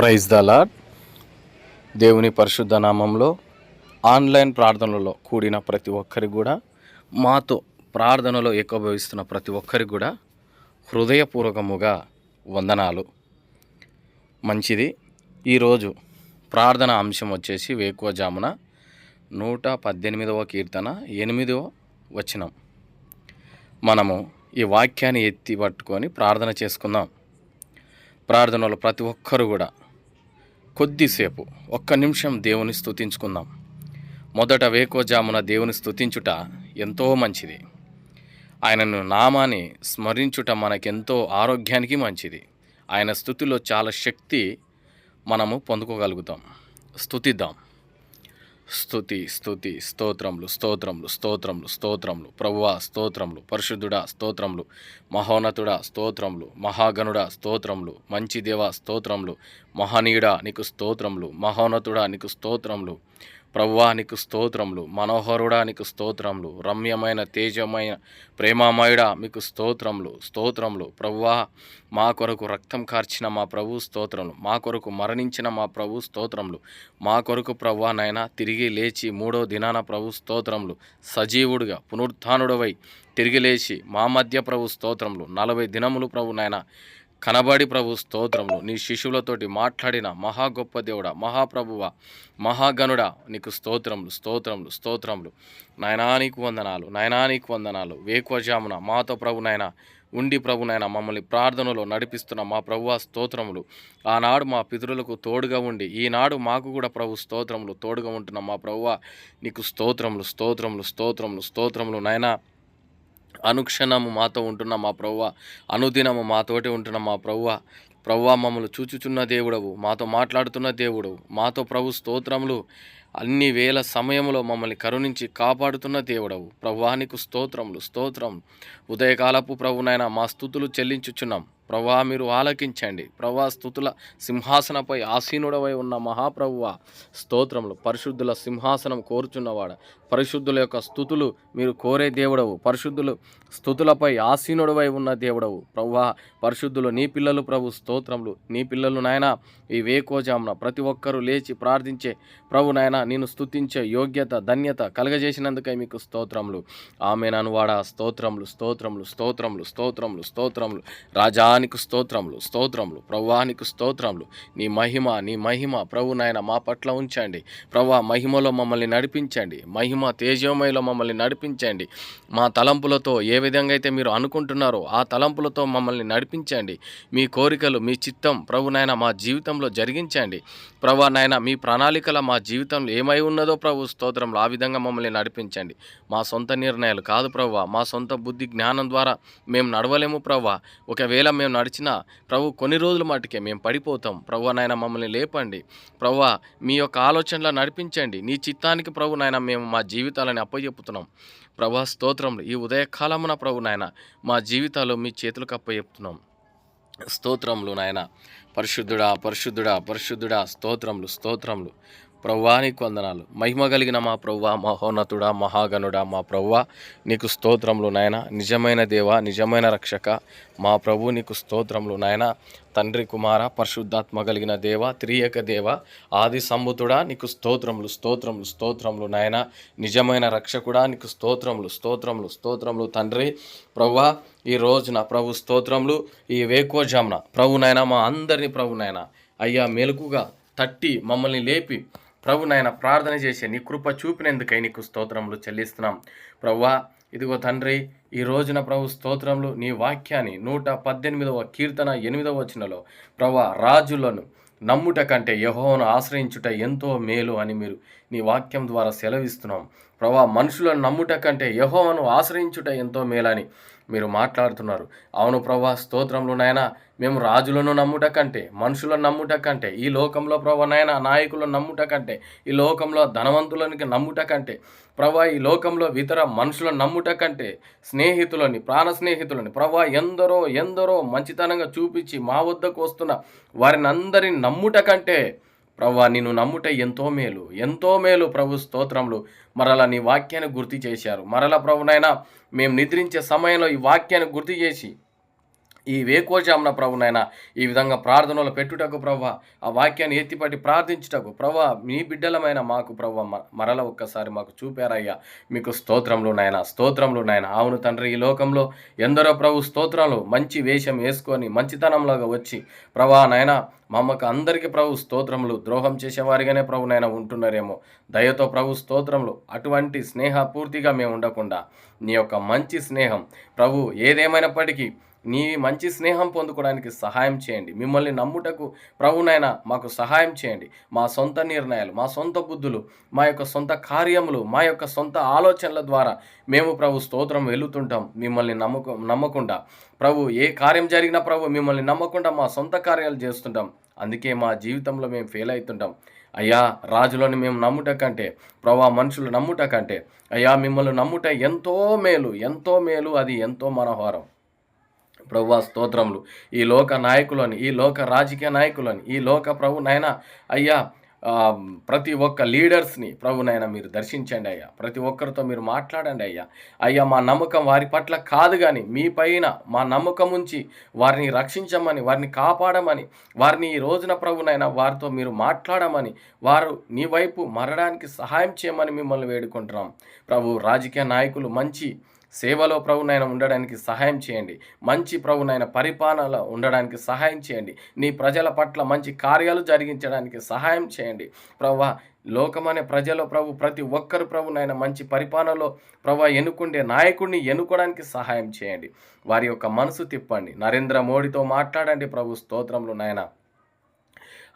Praise the lord దేవుని పరిశుద్ధ నామంలో ఆన్లైన్ ప్రార్థనలలో కూడిన ప్రతి ఒక్కరికి కూడా మాతో ప్రార్థనలో ఏకోభవిస్తున్న ప్రతి ఒక్కరికి కూడా హృదయపూర్వకముగా వందనాలు. మంచిది. ఈరోజు ప్రార్థన అంశం వచ్చేసి వేకువజామున నూట పద్దెనిమిదవ కీర్తన ఎనిమిదవ వచనం. మనము ఈ వాక్యాన్ని ఎత్తి పట్టుకొని ప్రార్థన చేసుకుందాం. ప్రార్థనలో ప్రతి ఒక్కరు కూడా కొద్దిసేపు ఒక్క నిమిషం దేవుని స్తుతించుకుందాం. మొదట వేకోజామున దేవుని స్తుతించుట ఎంతో మంచిది. ఆయనను నామాన్ని స్మరించుట మనకెంతో ఆరోగ్యానికి మంచిది. ఆయన స్థుతిలో చాలా శక్తి మనము పొందుకోగలుగుతాం. స్థుతిద్దాం స్థుతి స్థుతి స్తోత్రములు స్తోత్రములు స్తోత్రములు స్తోత్రములు. ప్రభువా స్తోత్రములు. పరిశుద్ధుడా స్తోత్రములు. మహోన్నతుడా స్తోత్రములు. మహాగణుడా స్తోత్రములు. మంచి దేవ స్తోత్రములు. మహనీయుడా నీకు స్తోత్రములు. మహోన్నతుడా నీకు స్తోత్రములు. ప్రవ్వానికి స్తోత్రములు మనోహరుడానికి స్తోత్రములు రమ్యమైన తేజమైన ప్రేమామయుడా మీకు స్తోత్రములు స్తోత్రములు. ప్రవ్వా మా కొరకు రక్తం కార్చిన మా ప్రభు స్తోత్రములు మా కొరకు మరణించిన మా ప్రభు స్తోత్రములు. మా కొరకు ప్రభువా తిరిగి లేచి మూడో దినాన ప్రభు స్తోత్రములు. సజీవుడిగా పునరుత్డవై తిరిగి లేచి మా మధ్య ప్రభు స్తోత్రములు. నలభై దినములు ప్రభు నాయన కనబడి ప్రభు స్తోత్రములు. నీ శిష్యులతోటి మాట్లాడిన మహా గొప్ప దేవుడ మహాప్రభువ మహాగనుడ నీకు స్తోత్రములు స్తోత్రములు స్తోత్రములు. నాయనా నీకు వందనాలు నాయనా నీకు వందనాలు. వేకువజామున మాతో ప్రభు నాయన ఉండి ప్రభు నాయన మమ్మల్ని ప్రార్థనలో నడిపిస్తున్న మా ప్రభువ స్తోత్రములు. ఆనాడు మా పితరులకు తోడుగా ఉండి ఈనాడు మాకు కూడా ప్రభు స్తోత్రములు తోడుగా ఉంటున్న మా ప్రభువ నీకు స్తోత్రములు స్తోత్రములు స్తోత్రములు స్తోత్రములు నాయనా. అనుక్షణము మాతో ఉంటున్న మా ప్రవ్వ అనుదినము మాతోటి ఉంటున్న మా ప్రవ్వ. ప్రవ్వ మమ్మల్ని చూచుచున్న దేవుడవు మాతో మాట్లాడుతున్న దేవుడవు మాతో ప్రభు స్తోత్రములు అన్ని వేల సమయంలో మమ్మల్ని కరుణించి కాపాడుతున్న దేవుడవు. ప్రవ్వానికి స్తోత్రములు స్తోత్రం. ఉదయకాలపు ప్రభునైనా మా స్థుతులు చెల్లించుచున్నాం. ప్రభా మీరు ఆలకించండి. ప్రభా స్థుతుల సింహాసనపై ఆసీనుడవై ఉన్న మహాప్రభువ స్తోత్రములు పరిశుద్ధుల సింహాసనం కోరుచున్నవాడ. పరిశుద్ధుల యొక్క స్థుతులు మీరు కోరే దేవుడవు. పరిశుద్ధులు స్థుతులపై ఆసీనుడవై ఉన్న దేవుడవు. ప్రభువా పరిశుద్ధులు నీ పిల్లలు ప్రభు స్తోత్రములు. నీ పిల్లలు నాయన ఈ వేకోజామున ప్రతి ఒక్కరూ లేచి ప్రార్థించే ప్రభు నాయన నేను స్తుతించే యోగ్యత ధన్యత కలగజేసినందుకై మీకు స్తోత్రములు. ఆమె ననువాడ స్తోత్రములు స్తోత్రములు స్తోత్రములు స్తోత్రములు స్తోత్రములు. రాజానికి స్తోత్రములు స్తోత్రములు. ప్రభువానికి స్తోత్రములు. నీ మహిమ నీ మహిమ ప్రభు నాయన మా పట్ల ఉంచండి. ప్రవ్వా మహిమలో మమ్మల్ని నడిపించండి. మహిమ తేజోమయలో మమ్మల్ని నడిపించండి. మా తలంపులతో ఏ విధంగా అయితే మీరు అనుకుంటున్నారో ఆ తలంపులతో మమ్మల్ని నడిపించండి. మీ కోరికలు మీ చిత్తం ప్రభు నాయన మా జీవితంలో జరిగించండి. ప్రభు నాయన మీ ప్రణాళికల మా జీవితంలో ఏమై ఉన్నదో ప్రభు స్తోత్రంలో ఆ విధంగా మమ్మల్ని నడిపించండి. మా సొంత నిర్ణయాలు కాదు ప్రభు. మా సొంత బుద్ధి జ్ఞానం ద్వారా మేము నడవలేము ప్రభు. ఒకవేళ మేము నడిచినా ప్రభు కొన్ని రోజుల మటుకే మేము పడిపోతాం. ప్రభు నాయన మమ్మల్ని లేపండి. ప్రభు మీ యొక్క ఆలోచనలో నడిపించండి. నీ చిత్తానికి ప్రభు నాయన మేము మా జీవితాలని అప్పచెప్పుతున్నాం. ప్రభా స్తోత్రములు. ఈ ఉదయకాలమున ప్రభు నాయన మా జీవితాలు మీ చేతులకు అప్పచెప్తున్నాం స్తోత్రములు నాయన. పరిశుద్ధుడా పరిశుద్ధుడా పరిశుద్ధుడా స్తోత్రములు స్తోత్రములు. ప్రవ్వానికి వందనాలు. మహిమ కలిగిన మా ప్రవ్వ మహోన్నతుడా మహాగణుడా మా ప్రవ్వ నీకు స్తోత్రములు నాయన. నిజమైన దేవ నిజమైన రక్షక. మా ప్రభు నీకు స్తోత్రములు నాయన. తండ్రి కుమార పరిశుద్ధాత్మ కలిగిన దేవ త్రియక దేవ ఆది సంబుతుడా నీకు స్తోత్రములు స్తోత్రములు స్తోత్రములు నాయన. నిజమైన రక్షకుడా నీకు స్తోత్రములు స్తోత్రములు స్తోత్రములు తండ్రి. ప్రవ్వ ఈ రోజున ప్రభు స్తోత్రములు ఈ వేకోజామున ప్రభునైనా మా అందరినీ ప్రభునైనా నాయన. అయ్యా మెలుకుగా తట్టి మమ్మల్ని లేపి ప్రభు నాయన ప్రార్థన చేసే నీ కృప చూపినందుకై నీకు స్తోత్రములు చెల్లిస్తున్నాం. ప్రవ్వా ఇదిగో తండ్రి ఈ రోజున ప్రభు స్తోత్రములు నీ వాక్యాన్ని నూట పద్దెనిమిదవ కీర్తన ఎనిమిదవ వచనలో ప్రభా రాజులను నమ్ముట కంటే యహోను ఆశ్రయించుట ఎంతో మేలు అని మీరు నీ వాక్యం ద్వారా సెలవిస్తున్నాం. ప్రభా మనుషులను నమ్ముట కంటే యహోవను ఆశ్రయించుట ఎంతో మేలని మీరు మాట్లాడుతున్నారు. అవును ప్రభా స్తోత్రంలో నాయన మేము రాజులను నమ్ముట కంటే మనుషులను నమ్ముట కంటే ఈ లోకంలో ప్రభా నాయన నాయకులను నమ్ముట కంటే ఈ లోకంలో ధనవంతులనికి నమ్ముట కంటే ప్రభా ఈ లోకంలో ఇతర మనుషులను నమ్ముట కంటే స్నేహితులని ప్రాణ స్నేహితులని ప్రభా ఎందరో ఎందరో మంచితనంగా చూపించి మా వద్దకు వస్తున్న వారిని అందరిని నమ్ముట కంటే ప్రవ్వా నిన్ను నమ్ముట ఎంతో మేలు. ఎంతో మేలు ప్రభు స్తోత్రములు. మరలా నీ వాక్యాన్ని గుర్తు చేశారు. మరలా ప్రభునైనా మేము నిద్రించే సమయంలో ఈ వాక్యాన్ని గుర్తు చేసి ఈ వేకోజామున ప్రభునైనా ఈ విధంగా ప్రార్థనలు పెట్టుటకు ప్రభు ఆ వాక్యాన్ని ఎత్తిపట్టి ప్రార్థించుటకు ప్రభు మీ బిడ్డలమైన మాకు ప్రభు మరల ఒక్కసారి మాకు చూపారయ్యా. మీకు స్తోత్రంలో నాయన స్తోత్రంలో నాయన. అవును తండ్రి ఈ లోకంలో ఎందరో ప్రభు స్తోత్రాలు మంచి వేషం వేసుకొని మంచితనంలాగా వచ్చి ప్రభా నాయన మమ్మకు అందరికీ ప్రభు స్తోత్రములు ద్రోహం చేసేవారిగానే ప్రభు ఉంటున్నారేమో. దయతో ప్రభు స్తోత్రములు అటువంటి స్నేహ పూర్తిగా మేము ఉండకుండా నీ యొక్క మంచి స్నేహం ప్రభు ఏదేమైనప్పటికీ నీ మంచి స్నేహం పొందుకోవడానికి సహాయం చేయండి. మిమ్మల్ని నమ్ముటకు ప్రభునైనా మాకు సహాయం చేయండి. మా సొంత నిర్ణయాలు మా సొంత బుద్ధులు మా యొక్క సొంత కార్యములు మా యొక్క సొంత ఆలోచనల ద్వారా మేము ప్రభు స్తోత్రం వెళుతుంటాం. మిమ్మల్ని నమ్మక నమ్మకుండా. ప్రభు ఏ కార్యం జరిగినా ప్రభు మిమ్మల్ని నమ్మకుండా మా సొంత కార్యాలు చేస్తుంటాం. అందుకే మా జీవితంలో మేము ఫెయిల్ అవుతుంటాం. అయ్యా రాజులను మేము నమ్ముట కంటే ప్రభా మనుషులు నమ్ముట కంటే అయ్యా మిమ్మల్ని నమ్ముట ఎంతో మేలు ఎంతో మేలు అది ఎంతో మనోహరం. ప్రభు స్తోత్రములు. ఈ లోక నాయకులని ఈ లోక రాజకీయ నాయకులని ఈ లోక ప్రభు నాయన అయ్యా ప్రతి ఒక్క లీడర్స్ని ప్రభునైనా మీరు దర్శించండి అయ్యా. ప్రతి ఒక్కరితో మీరు మాట్లాడండి అయ్యా. అయ్యా మా నమ్మకం వారి పట్ల కాదు కానీ మీ పైన మా నమ్మకం ఉంచి వారిని రక్షించమని వారిని కాపాడమని వారిని ఈ రోజున ప్రభునైనా వారితో మీరు మాట్లాడమని వారు నీ వైపు మరడానికి సహాయం చేయమని మిమ్మల్ని వేడుకుంటున్నాం. ప్రభు రాజకీయ నాయకులు మంచి సేవలో ప్రభునైనా ఉండడానికి సహాయం చేయండి. మంచి ప్రభునైన పరిపాలన ఉండడానికి సహాయం చేయండి. నీ ప్రజల పట్ల మంచి కార్యాలు జరిగించడానికి సహాయం చేయండి. ప్రభు లోకమనే ప్రజల ప్రభు ప్రతి ఒక్కరు ప్రభునైనా మంచి పరిపాలనలో ప్రభు ఎన్నుకుండే నాయకుడిని ఎన్నుకోవడానికి సహాయం చేయండి. వారి యొక్క మనసు తిప్పండి. నరేంద్ర మోడీతో మాట్లాడండి ప్రభు స్తోత్రంలో నాయన.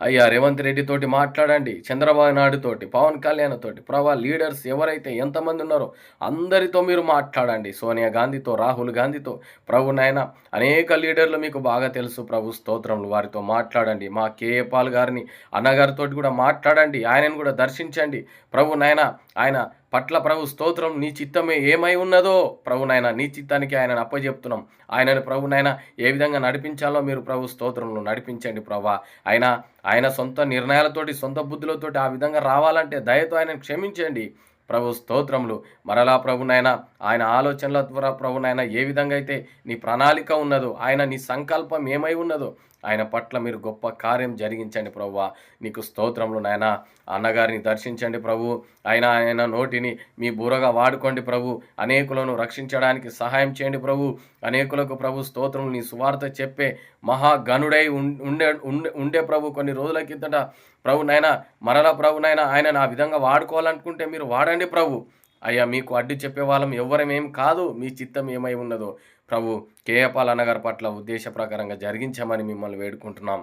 అయ్యా రేవంత్ రెడ్డి తోటి మాట్లాడండి చంద్రబాబు నాయుడు తోటి పవన్ కళ్యాణ్ తోటి ప్రభా లీడర్స్ ఎవరైతే ఎంతమంది ఉన్నారో అందరితో మీరు మాట్లాడండి. సోనియా గాంధీతో రాహుల్ గాంధీతో ప్రభు నాయన అనేక లీడర్లు మీకు బాగా తెలుసు ప్రభు స్తోత్రములు వారితో మాట్లాడండి. మా కేఏ పాల్ గారిని అన్నగారితో కూడా మాట్లాడండి. ఆయనను కూడా దర్శించండి. ప్రభు నాయన ఆయన పట్ల ప్రభు స్తోత్రం నీ చిత్తమే ఏమై ఉన్నదో ప్రభునైనా నీ చిత్తానికి ఆయనను అప్పజెప్తున్నాం. ఆయనను ప్రభునైనా ఏ విధంగా నడిపించాలో మీరు ప్రభు స్తోత్రంలో నడిపించండి ప్రభా. ఆయన ఆయన సొంత నిర్ణయాలతోటి సొంత బుద్ధులతోటి ఆ విధంగా రావాలంటే దయతో ఆయన క్షమించండి ప్రభు స్తోత్రములు. మరలా ప్రభునైనా ఆయన ఆలోచనల ద్వారా ప్రభునైనా ఏ విధంగా అయితే నీ ప్రణాళిక ఉన్నదో ఆయన నీ సంకల్పం ఏమై ఉన్నదో ఆయన పట్ల మీరు గొప్ప కార్యం జరిగించండి ప్రభు నీకు స్తోత్రములు నాయన. అన్నగారిని దర్శించండి ప్రభు. ఆయన ఆయన నోటిని మీ బూరగా వాడుకోండి ప్రభు. అనేకులను రక్షించడానికి సహాయం చేయండి ప్రభు. అనేకులకు ప్రభు స్తోత్రములు నీ సువార్త చెప్పే మహాగనుడై ఉండే ఉండే ప్రభు. కొన్ని రోజుల కిందట ప్రభు నాయన మరల ప్రభు నాయన ఆయన ఆ విధంగా వాడుకోవాలనుకుంటే మీరు వాడండి ప్రభు. అయ్యా మీకు అడ్డు చెప్పే వాళ్ళం ఎవరమేం కాదు. మీ చిత్తం ఏమై ఉన్నదో. ప్రభు కేయపాల్ అన్నగారి పట్ల ఉద్దేశ ప్రకారంగా జరిగించమని మిమ్మల్ని వేడుకుంటున్నాం.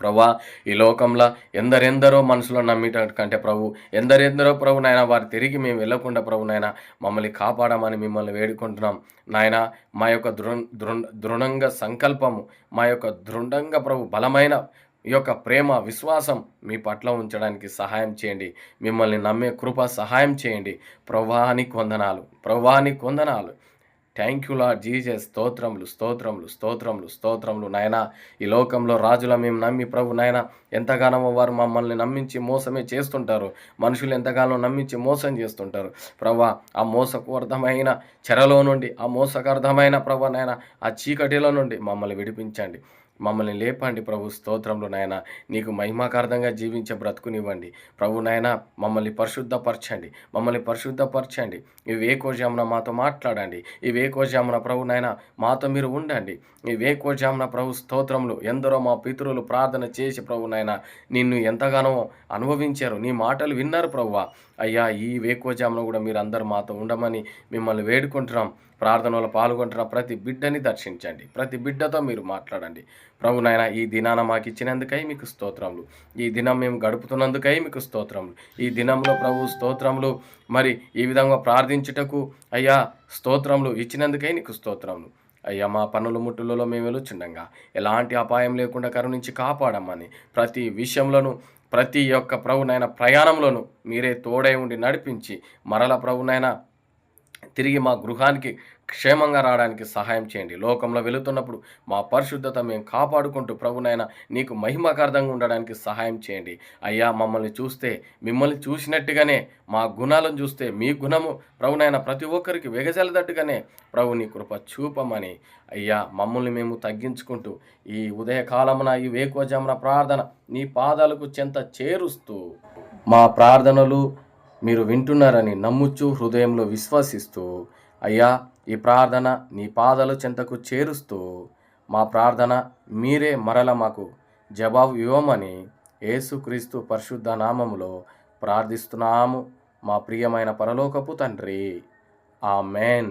ప్రభా ఈ లోకంలో ఎందరెందరో మనసులో నమ్మిట కంటే ప్రభు ఎందరెందరో ప్రభు నాయన వారు తిరిగి మేము వెళ్ళకుండా ప్రభు నాయన మమ్మల్ని కాపాడమని మిమ్మల్ని వేడుకుంటున్నాం. నాయన మా యొక్క దృ దృఢంగా సంకల్పము మా యొక్క దృఢంగా ప్రభు బలమైన ఈ యొక్క ప్రేమ విశ్వాసం మీ పట్ల ఉంచడానికి సహాయం చేయండి. మిమ్మల్ని నమ్మే కృప సహాయం చేయండి. ప్రవాహానికి వందనాలు. ప్రవాహానికి వందనాలు. థ్యాంక్ యూ లాడ్ జీజస్ స్తోత్రములు స్తోత్రములు స్తోత్రములు స్తోత్రములు నాయన. ఈ లోకంలో రాజుల మేము నమ్మి ప్రభు నాయన. ఎంతగానో వారు మమ్మల్ని నమ్మించి మోసమే చేస్తుంటారు. మనుషులు ఎంతగానో నమ్మించి మోసం చేస్తుంటారు. ప్రభా ఆ మోసకూర్ధమైన చెరలో నుండి ఆ మోసకర్థమైన ప్రభు నాయన ఆ చీకటిలో నుండి మమ్మల్ని విడిపించండి. మమ్మల్ని లేపండి ప్రభు స్తోత్రంలో నాయన. నీకు మహిమాకార్థంగా జీవించే బ్రతుకునివ్వండి. ప్రభు నాయన మమ్మల్ని పరిశుద్ధపరచండి. మమ్మల్ని పరిశుద్ధపరచండి. ఈ వేకోజామున మాతో మాట్లాడండి. ఈ వేకోజామున ప్రభు నాయన మాతో మీరు ఉండండి. ఈ వేకోజామున ప్రభు స్తోత్రంలో ఎందరో మా పితరులు ప్రార్థన చేసి ప్రభు నాయన నిన్ను ఎంతగానో అనుభవించారు. నీ మాటలు విన్నారు ప్రభువ అయ్యా ఈ వేకోజామున కూడా మీరు అందరు మాతో ఉండమని మిమ్మల్ని వేడుకుంటున్నాం. ప్రార్థనలో పాల్గొంటున్న ప్రతి బిడ్డని దర్శించండి. ప్రతి బిడ్డతో మీరు మాట్లాడండి. ప్రభు నాయన ఈ దినాన మాకు ఇచ్చినందుకై మీకు స్తోత్రములు. ఈ దినం మేము గడుపుతున్నందుకై మీకు స్తోత్రములు. ఈ దినంలో ప్రభు స్తోత్రములు. మరి ఈ విధంగా ప్రార్థించుటకు అయ్యా స్తోత్రములు ఇచ్చినందుకై నీకు స్తోత్రములు. అయ్యా మా పనుల ముట్టులలో మేము వెలుచుండగా ఎలాంటి అపాయం లేకుండా కరుణించి కాపాడమని ప్రతి విషయంలోనూ ప్రతి ఒక్క ప్రభునైన ప్రయాణంలోనూ మీరే తోడై ఉండి నడిపించి మరల ప్రభునైనా తిరిగి మా గృహానికి క్షేమంగా రావడానికి సహాయం చేయండి. లోకంలో వెళుతున్నప్పుడు మా పరిశుద్ధత మేము కాపాడుకుంటూ ప్రభునైనా నీకు మహిమకార్థంగా ఉండడానికి సహాయం చేయండి. అయ్యా మమ్మల్ని చూస్తే మిమ్మల్ని చూసినట్టుగానే మా గుణాలను చూస్తే మీ గుణము ప్రభునైనా ప్రతి ఒక్కరికి వెగజల్లదట్టుగానే ప్రభు నీ కృప చూపమని. అయ్యా మమ్మల్ని మేము తగ్గించుకుంటూ ఈ ఉదయకాలమున ఈ వేకువజామున ప్రార్థన నీ పాదాలకు చెంత చేరుస్తూ మా ప్రార్థనలు మీరు వింటున్నారని నమ్ముచు హృదయంలో విశ్వసిస్తూ అయ్యా ఈ ప్రార్థన నీ పాదాల చెంతకు చేరుస్తూ మా ప్రార్థన మీరే మరల మాకు జవాబు ఇవ్వమని యేసుక్రీస్తు పరిశుద్ధ నామములో ప్రార్థిస్తున్నాము. మా ప్రియమైన పరలోకపు తండ్రి. ఆమెన్.